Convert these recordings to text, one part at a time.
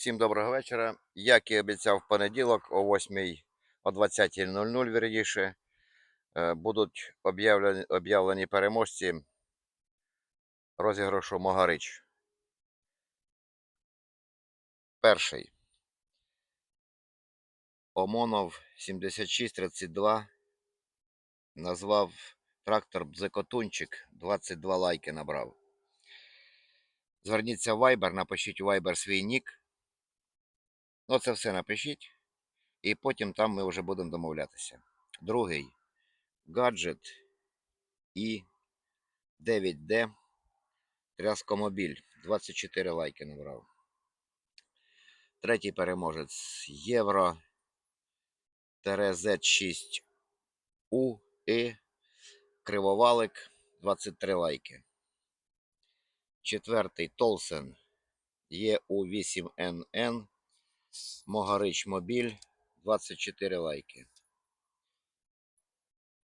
Всім доброго вечора. Як і обіцяв в понеділок о 8 о 20.00 вірніше, е, будуть об'явлені, об'явлені переможці розіграшу Могарич. Перший. Омонов 7632 назвав трактор Бзикотунчик, 22 лайки набрав. Зверніться в Viber, напишіть у Viber свій нік. Ну, це все напишіть. І потім там ми вже будемо домовлятися. Другий гаджет і 9D тряскомобіль. 24 лайки набрав. Третій переможець Євро Z6 У і Кривовалик 23 лайки. Четвертий Толсен ЄУ8НН Могарич Мобіль 24 лайки.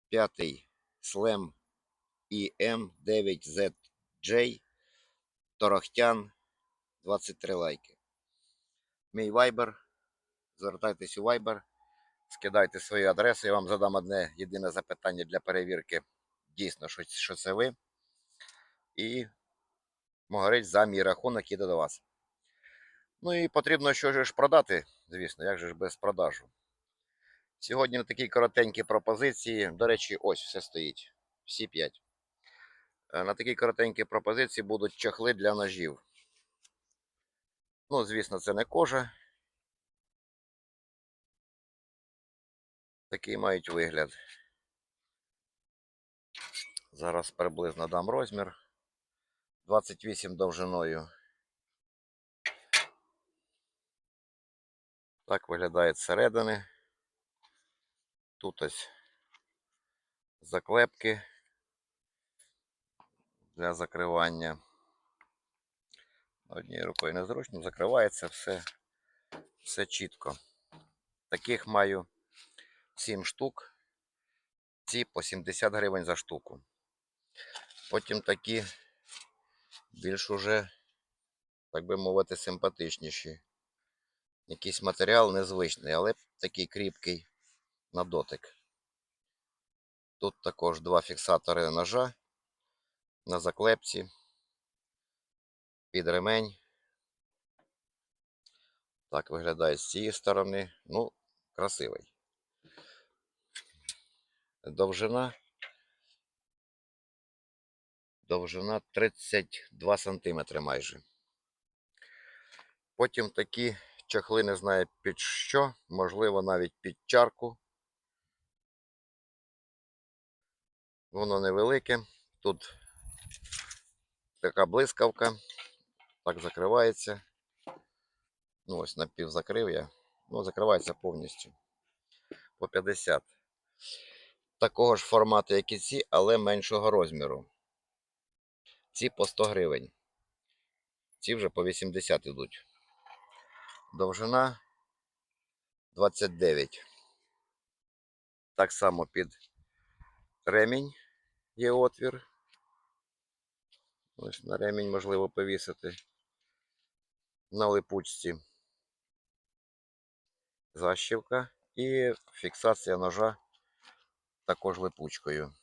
П'ятий Слем ІМ9ZJ Торохтян 23 лайки. Мій вайбер. Звертайтесь у вайбер, скидайте свої адреси. Я вам задам одне єдине запитання для перевірки. Дійсно, що, що це ви. І Могарич за мій рахунок іде до вас. Ну і потрібно що ж продати, звісно, як же ж без продажу. Сьогодні на такій коротенькій пропозиції, до речі, ось все стоїть. Всі 5. На такій коротенькій пропозиції будуть чохли для ножів. Ну, звісно, це не кожа. Такий мають вигляд. Зараз приблизно дам розмір. 28 довжиною. Так виглядає зсередини. Тут ось заклепки для закривання. Однією рукою незручно, закривається все, все чітко. Таких маю 7 штук. Ці по 70 гривень за штуку. Потім такі більш уже, так би мовити, симпатичніші. Якийсь матеріал незвичний, але такий кріпкий на дотик. Тут також два фіксатори ножа на заклепці, під ремень. Так виглядає з цієї сторони. Ну, красивий. Довжина. Довжина 32 см майже. Потім такі чохли не знаю під що, можливо, навіть під чарку. Воно невелике. Тут така блискавка. Так закривається. Ну, ось напів закрив я. Ну, закривається повністю. По 50. Такого ж формату, як і ці, але меншого розміру. Ці по 100 гривень. Ці вже по 80 йдуть. Довжина 29. Так само під ремінь є отвір. Ось на ремінь можливо повісити на липучці. Защівка і фіксація ножа також липучкою.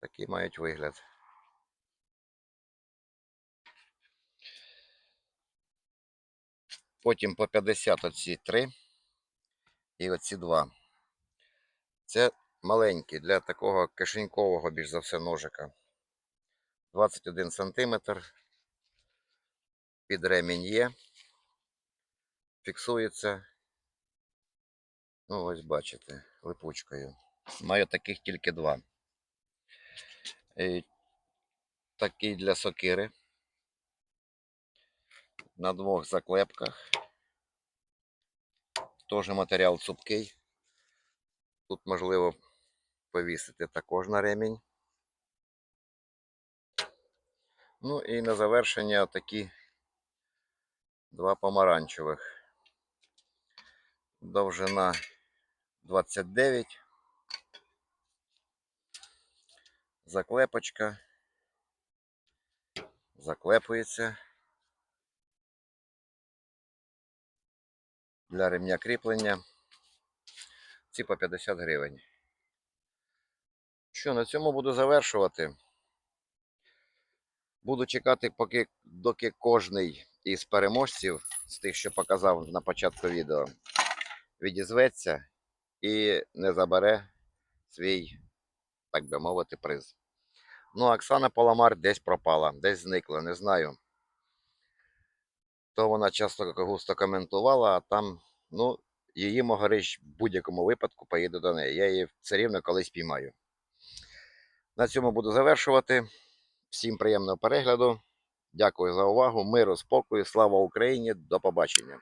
Такий мають вигляд. Потім по 50 оці 3 і оці 2. Це маленькі для такого кишенькового, більш за все, ножика. 21 см. Під ремінь є. Фіксується. Ну, ось бачите, липучкою. Маю таких тільки два. І такий для сокири. На двох заклепках. Теж матеріал цупкий. Тут можливо повісити також на ремінь. Ну і на завершення такі два помаранчевих. Довжина 29. Заклепочка. Заклепується. Для ремня кріплення. Ці по 50 гривень. Що, на цьому буду завершувати. Буду чекати, поки доки кожний із переможців, з тих, що показав на початку відео, відізветься і не забере свій, так би мовити, приз. Ну, Оксана Паламар десь пропала, десь зникла, не знаю. То вона часто густо коментувала, а там, ну, її Могарич в будь-якому випадку поїде до неї. Я її все рівно колись піймаю. На цьому буду завершувати. Всім приємного перегляду. Дякую за увагу. Миру, спокою, слава Україні. До побачення.